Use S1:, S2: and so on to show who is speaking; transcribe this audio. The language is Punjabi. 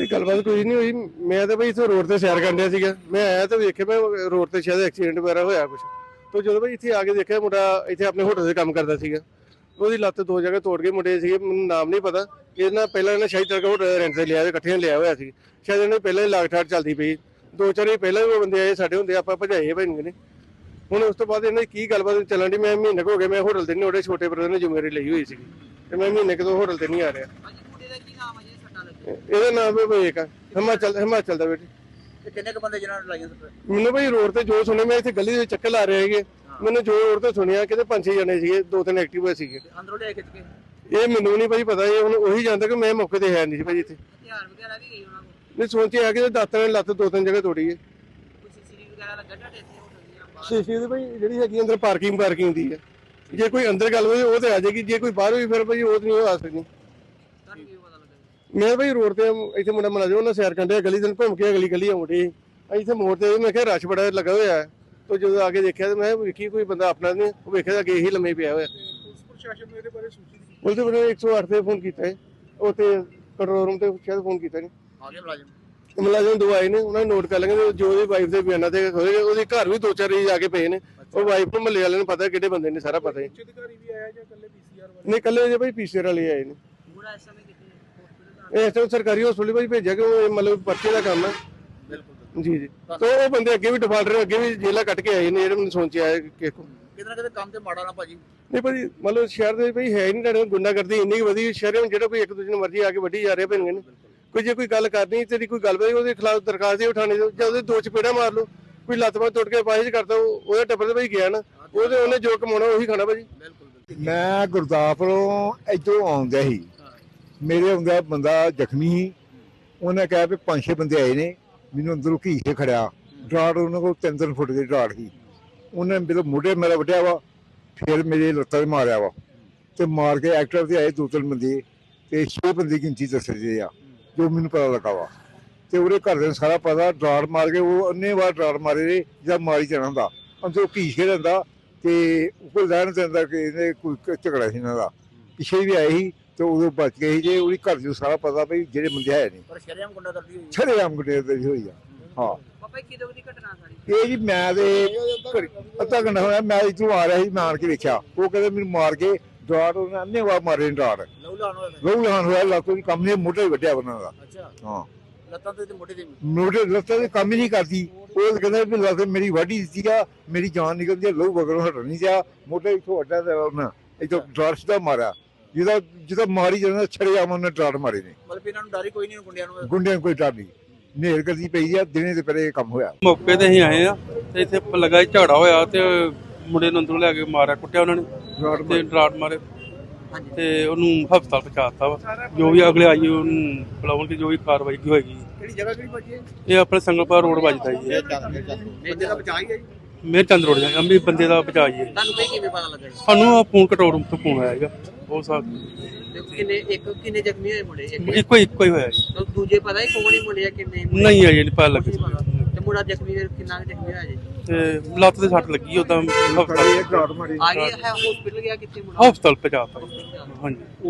S1: ਇਹ ਗੱਲਬਾਤ ਕੋਈ ਨਹੀਂ ਹੋਈ। ਮੈਂ ਤਾਂ ਬਈ ਇੱਥੇ ਰੋਡ ਤੇ ਸੈਰ ਕਰਨ ਡਿਆ ਸੀਗਾ। ਮੈਂ ਆਇਆ ਤੇ ਵੇਖਿਆ ਮੈਂ ਰੋਡ ਤੇ ਸ਼ਾਇਦ ਐਕਸੀਡੈਂਟ ਵਗੈਰਾ ਹੋਇਆ ਕੁਝ ਤੋਂ ਜਦੋਂ ਬਈ ਇੱਥੇ ਆ ਕੇ ਦੇਖਿਆ ਮੁੰਡਾ ਇੱਥੇ ਆਪਣੇ ਹੋਟਲ ਦੇ ਕੰਮ ਕਰਦਾ ਸੀਗਾ। ਉਹਦੀ ਲੱਤ ਦੋ ਜਗ੍ਹਾ ਤੋੜ ਕੇ ਮੁੰਡੇ ਸੀਗੇ, ਮੈਨੂੰ ਨਾਮ ਨਹੀਂ ਪਤਾ। ਇਹਨਾਂ ਪਹਿਲਾਂ ਇਹਨਾਂ ਸ਼ਾਇਦ ਤੱਕ ਹੋਟਲ ਰੈਂਟ ਤੇ ਲਿਆ ਹੋਇਆ ਇਕੱਠੇ ਲਿਆ ਹੋਇਆ ਸੀ। ਸ਼ਾਇਦ ਇਹਨਾਂ ਦੀ ਪਹਿਲਾਂ ਹੀ ਲਾਗਠਾੜ ਚੱਲਦੀ ਪਈ। ਦੋ ਚਾਰ ਹੀ ਪਹਿਲਾਂ ਵੀ ਉਹ ਬੰਦੇ ਆਏ, ਸਾਡੇ ਹੁੰਦੇ ਆਪਾਂ ਭਜਾਏ ਭੈਣ ਨੇ ਹੁਣ ਉਸ ਤੋਂ ਬਾਅਦ ਇਹਨਾਂ ਦੀ ਕੀ ਗੱਲਬਾਤ ਚੱਲਣ ਦੀ ਮੈਂ ਮਹੀਨੇ ਕੁ ਹੋ ਗਿਆ, ਮੈਂ ਹੋਟਲ ਤੇ ਨਹੀਂ, ਉਹਦੇ ਛੋਟੇ ਬ੍ਰਦਰ ਨੇ ਜ਼ਿੰਮੇਵਾਰੀ ਲਈ ਹੋਈ ਸੀ ਤੇ ਮੈਂ ਮਹੀਨੇ ਕਦੋਂ ਹੋਟਲ ਤੇ ਨਹੀਂ ਆ ਰਿਹਾ।
S2: ਦਾ ਕੀ ਨਾਮ ਹੈ ਜੀ ਸੱਟਾਂ ਲੱਗੀਆਂ
S1: ਇਹਦਾ ਨਾਮ ਹੈ ਵਿਵੇਕ। ਆ ਹਿਮਾਚਲ ਹਿਮਾਚਲ ਦਾ ਬੇਟੇ।
S2: ਤੇ ਕਿੰਨੇ ਕੁ ਬੰਦੇ ਜਿਹਨਾਂ ਨੂੰ ਲਾਈਆਂ ਸੱਟਾਂ
S1: ਮੈਨੂੰ ਬਈ ਰੋਡ ਤੇ ਜੋ ਸੁਣਿਆ ਮੈਂ ਇੱਥੇ ਗਲੀ ਦੇ ਵਿੱਚ ਚੱਕਰ ਲਾ ਰਹੇ ਹੈਗੇ ਮੈਨੂੰ ਜੋ ਰੋਡ ਤੇ ਸੁਣਿਆ ਕਿਤੇ ਪੰਜ ਛੇ ਜਣੇ ਸੀਗੇ ਦੋ ਤਿੰਨ ਐਕਟਿਵ ਸੀਗੇ।
S2: ਤੇ ਅੰਦਰੋਂ ਲਿਆ ਖਿੱਚ ਕੇ
S1: ਇਹ ਮੈਨੂੰ ਨਹੀਂ ਭਾਈ ਪਤਾ ਇਹ ਹੁਣ ਉਹੀ ਜਾਣਦਾ ਕਿ ਮੈਂ ਮੌਕੇ ਤੇ ਹੈ ਨਹੀਂ ਸੀ ਭਾਈ ਇੱਥੇ।
S2: ਹਥਿਆਰ ਵਗੈਰਾ ਵੀ ਗਈ ਉਹਨਾਂ ਕੋਲ?
S1: ਨਹੀਂ ਸੋਚਿਆ ਕਿ ਦਾਤਰ ਨੇ ਲੱਤ ਦੋ ਤਿੰਨ ਜਗ੍ਹਾ ਤੋੜੀ ਹੈ।
S2: ਕੋਈ ਸੀਸੀਟੀਵੀ ਵਗੈਰਾ ਲੱਗਾ ਤੁਹਾਡੇ ਇੱਥੇ?
S1: ਸ਼ੀਸ਼ੇ ਦੀ ਭਾਈ ਜਿਹੜੀ ਹੈਗੀ ਅੰਦਰ ਪਾਰਕਿੰਗ ਪਾਰਕਿੰਗ ਦੀ ਹੈ। ਜੇ ਕੋਈ ਅੰਦਰ ਗੱਲ ਹੋਵੇ ਉਹ ਤੇ ਆ ਜਾਏਗੀ। ਜੇ ਕੋਈ ਬਾਹਰ ਹੋਈ ਫਿਰ ਭਾਈ ਉਹ ਤੇ ਨਹੀਂ ਆ ਸਕਦੀ
S2: ਤੁਹਾਨੂੰ ਕੀ ਪਤਾ ਲੱਗਾ ਜੀ?
S1: ਮੈਂ ਭਾਈ ਰੋਡ ਤੇ ਇੱਥੇ ਮੁੰਡਾ ਮਨਾ ਜੋ ਉਹਨਾਂ ਸੈਰ ਕੰਡੇ ਗਲੀ ਦੇ ਘੁੰਮ ਕੇ ਅਗਲੀ ਗਲੀ ਆਉਂਦੀ। ਇੱਥੇ ਮੋੜ ਤੇ ਮੈਂ ਕਿਹਾ ਰਸ਼ ਬੜਾ ਲੱਗਾ ਹੋਇਆ। ਹੈ ਤੋ ਜਦੋਂ ਆ ਕੇ ਦੇਖਿਆ ਤੇ ਮੈਂ ਵੇਖੀ ਕੋਈ ਬੰਦਾ ਆਪਣਾ ਨਹੀਂ ਉਹ ਵੇਖਿਆ ਤਾਂ ਅੱਗੇ ਹੀ ਲੰਮੇ ਪਿਆ ਹੋਇਆ।
S3: ਪੁਲਿਸ ਪ੍ਰਸ਼ਾਸਨ ਨੂੰ ਇਹਦੇ ਬਾਰੇ ਸੂਚਿਤ ਕੀਤਾ
S1: ਉਹਦੇ ਬੰਦੇ 108 ਤੇ ਫੋਨ ਕੀਤਾ ਹੈ ਉਹ ਤੇ ਕੰਟਰੋਲ ਰੂਮ ਤੇ ਸ਼ਾਇਦ ਫੋਨ ਕੀਤਾ ਨਹੀਂ।
S2: ਆ ਗਏ ਮੁਲਾਜ਼ਮ।
S1: ਮੁਲਾਜ਼ਮ ਦੋ ਆਏ ਨੇ ਉਹਨਾਂ ਨੇ ਨੋਟ ਕਰ ਲਏ ਜੋ ਉਹਦੀ ਵਾਈਫ ਦੇ ਬਿਆਨਾਂ ਤੇ ਹੋਏ ਉਹਦੇ ਘਰ ਵੀ ਦੋ ਚਾਰ ਹੀ ਜਾ ਕੇ ਪਏ ਨੇ। ਉਹ ਵਾਈਫ ਨੂੰ ਮੱਲੇ ਵਾਲਿਆਂ ਨੂੰ ਪਤਾ ਕਿਹੜੇ ਬੰਦੇ ਨੇ ਸਾਰਾ ਪਤਾ ਹੈ।
S3: ਅਧਿਕਾਰੀ ਵੀ ਆਇਆ ਜਾਂ ਇਕੱਲੇ ਪੀਸੀਆਰ ਵਾਲੇ?
S1: ਨਹੀਂ ਕੱਲੇ ਜੇ ਭਾਈ ਪੀਸੀਆਰ ਵਾਲੇ ਆਏ ਨੇ।
S2: ਮੁੰਡਾ ਇਸ ਸਮੇਂ ਕਿੱਥੇ ਹਸਪੀਟਲ ਦਾ
S1: ਇਹ ਤਾਂ ਸਰਕਾਰੀ ਹਸਪਤਾਲ ਭਾਈ ਭੇਜਿਆ ਕਿ ਉਹ ਮਤਲਬ ਪਰਚੇ ਦਾ ਕੰਮ ਹੈ।
S2: ਬਿਲਕੁਲ
S1: ਜੀ ਜੀ। ਤਾਂ ਉਹ ਬੰਦੇ ਅੱਗੇ ਵੀ ਡਿਫਾਲਟਰ ਅੱਗੇ ਵੀ ਜੇਲਾ ਕੱਟ ਕੇ ਆਏ ਨੇ ਜਿਹੜੇ ਮੈਨੂੰ ਸੁਣ ਚ ਆਇਆ ਕਿ ਕੋ
S2: ਕਿਤੇ ਕਿਤੇ ਕੰਮ ਤੇ ਮਾੜਾ ਨਾ ਭਾਜੀ।
S1: ਨਹੀਂ ਭਾਜੀ ਮਤਲਬ ਸ਼ਹਿਰ ਦੇ ਭਾਈ ਹੈ ਹੀ ਨਹੀਂ ਤੁਹਾਡੇ ਗੁੰਡਾਗਰਦੀ ਇੰਨੀ ਵਧੀ ਸ਼ਹਿਰ ਵਿੱਚ ਜਿਹੜਾ ਕੋਈ ਇੱਕ ਦੂਜੇ ਨੂੰ ਮਰਜ਼ੀ ਆ ਕੇ ਵੱਢੀ ਜਾ ਰਿਹਾ ਪੈਣਗੇ ਨੇ। ਕੋਈ ਜੇ ਕੋਈ ਗੱਲ ਕਰਨੀ ਤੇਰੀ ਕੋਈ ਗੱਲ ਬਈ ਉਹਦੇ ਖਿਲਾਫ ਦਰਖਾਸਤ ਦੇ ਉਠਾਣੇ ਜਾਂ ਉਹਦੇ ਦੋ ਚਪੇੜਾ ਮਾਰ ਲਓ ਕੋਈ ਲੱਤ ਬਾਂਹ ਟੁੱਟ ਕੇ ਪਾਹਿਜ ਕਰਦਾ ਉਹ- ਉਹਦਾ ਟੱਬਰ ਤੇ ਭਾਈ ਗਿਆ ਨਾ ਉਹਦੇ ਉਹਨੇ ਜੋ ਕਮਾਉਣਾ ਉਹੀ ਖਾਣਾ ਭਾਜੀ।
S4: ਮੈਂ ਗੁਰਦਾਸਪੁਰੋਂ ਇੱਧਰੋਂ ਆਉਂਦਾ ਸੀ। ਮੇਰੇ ਆਉਂਦਾ ਬੰਦਾ ਜ਼ਖਮੀ ਸੀ। ਉਹਨੇ ਕਿਹਾ ਵੀ ਪੰਜ ਛੇ ਬੰਦੇ ਆਏ ਨੇ। ਮੈਨੂੰ ਅੰਦਰੋਂ ਘੀ ਖੜਿਆ। ਡਰਾੜ ਉਹਨਾਂ ਕੋਲ ਤਿੰਨ ਤਿੰਨ ਫੁੱਟ ਦੀ ਡਰਾੜ ਸੀ। ਉਹਨੇ ਮੇਰੇ ਮੋਢੇ ਮੇਰਾ ਵੱਢਿਆ ਵਾ, ਫਿਰ ਮੇਰੇ ਲੱਤਾਂ 'ਤੇ ਮਾਰਿਆ ਵਾ। ਤੇ ਮਾਰ ਕੇ ਐਕਟਰ ਤੇ ਆਏ ਦੋ ਤਿੰਨ ਬੰਦੇ ਤੇ ਛੇ ਬੰਦੇ ਗਿਣਤੀ ਦੱਸਦੇ ਆ, ਜੋ ਮੈਨੂੰ ਪਤਾ ਲੱਗਾ ਵਾ। ਤੇ ਉਹਦੇ ਘਰ ਦੇ ਨੂੰ ਸਾਰਾ ਪਤਾ, ਡਰਾੜ ਮਾਰ ਕੇ ਉਹ ਅੰਨੇ ਵਾਰ ਡਰਾੜ ਮਾਰੇ ਨੇ, ਜਾਂ ਮਾਰੀ ਜਾਣਾ ਹੁੰਦਾ। ਅੰਦਰੋਂ ਘੀਸ ਕੇ ਰਹਿੰਦਾ ਤੇ ਉੱਪਰ ਲੈਣ ਤੇ ਕਿ ਇਹਨੇ ਕੋਈ ਝਗੜਾ ਸੀ ਇਹਨਾਂ ਦਾ। ਪਿੱਛੇ ਵੀ ਆਏ ਸੀ। ਤੇ ਉਦੋਂ ਬਚ ਗਏ ਸੀ ਜੇ ਉਹਦੀ ਘਰ ਨੂੰ ਸਾਰਾ ਪਤਾ ਵੀ ਜਿਹੜੇ ਬੰਦੇ ਹੈ ਨਹੀਂ।
S2: ਪਰ ਸ਼ਰਿਆਮ ਗੁੰਡਾ ਕਰਦੀ ਹੋਈ
S4: ਛੜੇ ਆਮ ਗੁੱਡੇ ਦੇ ਹੋਈ ਆ ਹਾਂ।
S2: ਪਾਪਾ ਕਿਦੋਂ ਦੀ ਘਟਨਾ ਸਾਰੀ?
S4: ਇਹ ਜੀ ਮੈਂ ਤੇ ਘੜੀ- ਅੱਧਾ ਘੰਟਾ ਹੋਇਆ ਮੈਂ ਇੱਥੋਂ ਆ ਰਿਹਾ ਸੀ ਮੈਂ ਆਣ ਕੇ ਵੇਖਿਆ। ਉਹ ਕਹਿੰਦੇ ਮੈਨੂੰ ਮਾਰ ਕੇ ਡਾਟ ਉਹਨੇ ਅੰਨੇ ਵਾ ਮਾਰੇ ਡਾਟ
S2: ਲਹੂ ਲਾਣ ਹੋਇਆ
S4: ਰੋਹ ਲਹਾਨ ਹੋਇਆ ਲਾਤੋਂ ਦੀ ਕੰਮ ਨੇ ਮੋਢੇ ਵੱਡਿਆ ਉਹਨਾਂ ਦਾ।
S2: ਅੱਛਾ।
S4: ਹਾਂ।
S2: ਲੱਤਾਂ ਤੇ ਤੇ ਮੋਢੇ ਤੇ ਵੀ।
S4: ਮੋਢੇ ਲੱਤਾਂ ਦੇ ਕੰਮ ਹੀ ਨਹੀਂ ਕਰਦੀ। ਉਹ ਕਹਿੰਦਾ ਵੀ ਲੱਤ ਮੇਰੀ ਵਾਢੀ ਦਿੱਤੀ ਆ ਮੇਰੀ ਜਾਨ ਨਿਕਲਦੀ ਆ ਲਹੂ ਵਗਰੋਂ ਹਟ ਨਹੀਂ ਜਾ ਮੋਢੇ ਇੱਥੋਂ ਵੱਡਾ ਤੇ ਉਹਨਾਂ ਇੱਥੋਂ ਡਾਟ ਦਾ ਮਾਰਿਆ। ਜਿਹਦਾ ਜਿਹਦਾ ਮਾਰੀ ਜਾਂਦਾ ਛੜੇ ਆਮ ਉਹਨੇ ਡਾਟ ਮਾਰੇ ਨੇ
S2: ਮਤਲਬ ਇਹਨਾਂ ਨੂੰ ਡਰ ਹੀ ਕੋਈ ਨਹੀਂ ਗੁੰਡਿਆਂ ਨੂੰ।
S4: ਗੁੰਡਿਆਂ ਨੂੰ ਕੋਈ ਡਰ ਨਹੀਂ। ਨੇਰ ਕਰਦੀ ਪਈ ਆ ਦਿਨੇ ਤੇ ਪਹਿਲੇ ਇਹ ਕੰਮ ਹੋਇਆ।
S5: ਮੌਕੇ ਤੇ ਅਸੀਂ ਆਏ ਆ ਤੇ ਇੱਥੇ ਪ- ਲੱਗਾ ਸੀ ਝਗੜਾ ਹੋਇਆ ਤੇ ਮੁੰਡੇ ਨੂੰ ਅੰਦਰੋਂ ਲੈ ਕੇ ਮਾਰਿਆ ਕੁੱਟਿਆ ਉਹਨਾਂ ਨੇ ਤੇ ਡਰਾਟ ਮਾਰੇ।
S2: ਹਾਂਜੀ।
S5: ਤੇ ਉਹਨੂੰ ਹਸਪਤਾਲ ਪਹੁੰਚਾਤਾ ਵਾ। ਜੋ ਵੀ ਅਗਲੇ ਆਈ ਉਹਨੂੰ ਬੁਲਾਉਣ ਦੀ ਜੋ ਵੀ ਕਾਰਵਾਈ ਕੀ ਹੋਏਗੀ।
S3: ਕਿਹੜੀ ਜਗ੍ਹਾ ਕਿਹੜੀ ਹੈ
S5: ਇਹ? ਆਪਣੇ ਸੰਗਲਪੁਰ ਰੋਡ ਵੱਜਦਾ ਜੀ। ਇਹ
S2: ਬੰਦੇ ਦਾ ਬਚਾ ਹੀ ਹੈ ਜੀ।
S5: ਮੇਰ ਚੰਦ ਰੋਡ ਜਾਂ ਅੰਬੀ ਬੰਦੇ ਦਾ ਬਚਾਈਏ
S2: ਤੁਹਾਨੂੰ ਕੋਈ ਕਿਵੇਂ ਪਤਾ ਲੱਗਾ
S5: ਸਾਨੂੰ ਆ ਫੋਨ ਕੰਟਰੋਲ ਰੂਮ ਤੋਂ ਫੋਨ ਆਇਆ ਹੈਗਾ। ਉਹ
S2: ਤੇ ਕਿੰਨੇ ਇੱਕ ਕਿੰਨੇ ਜ਼ਖਮੀ ਹੋਏ ਮੁੰਡੇ ਇੱਕ
S5: ਇੱਕੋ ਇੱਕੋ ਹੀ ਹੋਇਆ ਜੀ।
S2: ਤੇ ਦੂਜੇ ਪਤਾ ਹੀ ਕੌਣ ਹੀ ਮੁੰਡੇ ਆ ਕਿੰਨੇ ਮੁੰਡੇ?
S5: ਨਹੀਂ ਆ ਜੀ ਨਹੀਂ ਪਤਾ
S2: ਕੁਛ ਪਤਾ। ਤੇ ਮੁੰਡਾ ਜ਼ਖਮੀ ਕਿੰਨਾ ਕੁ ਜ਼ਖਮੀ ਹੋਇਆ ਜੀ?
S5: ਤੇ ਲੱਤ ਤੇ ਸੱਟ ਲੱਗੀ ਉਦਾਂ ਹਸਪਤਾਲ
S2: ਆ ਗਿਆ ਹੈ ਹਸਪੀਟਲ ਗਿਆ ਕਿੱਥੇ ਮੁੰਡਾ?
S5: ਹਸਪਤਾਲ ਪਹੁੰਚਾਤਾ ਹਾਂਜੀ।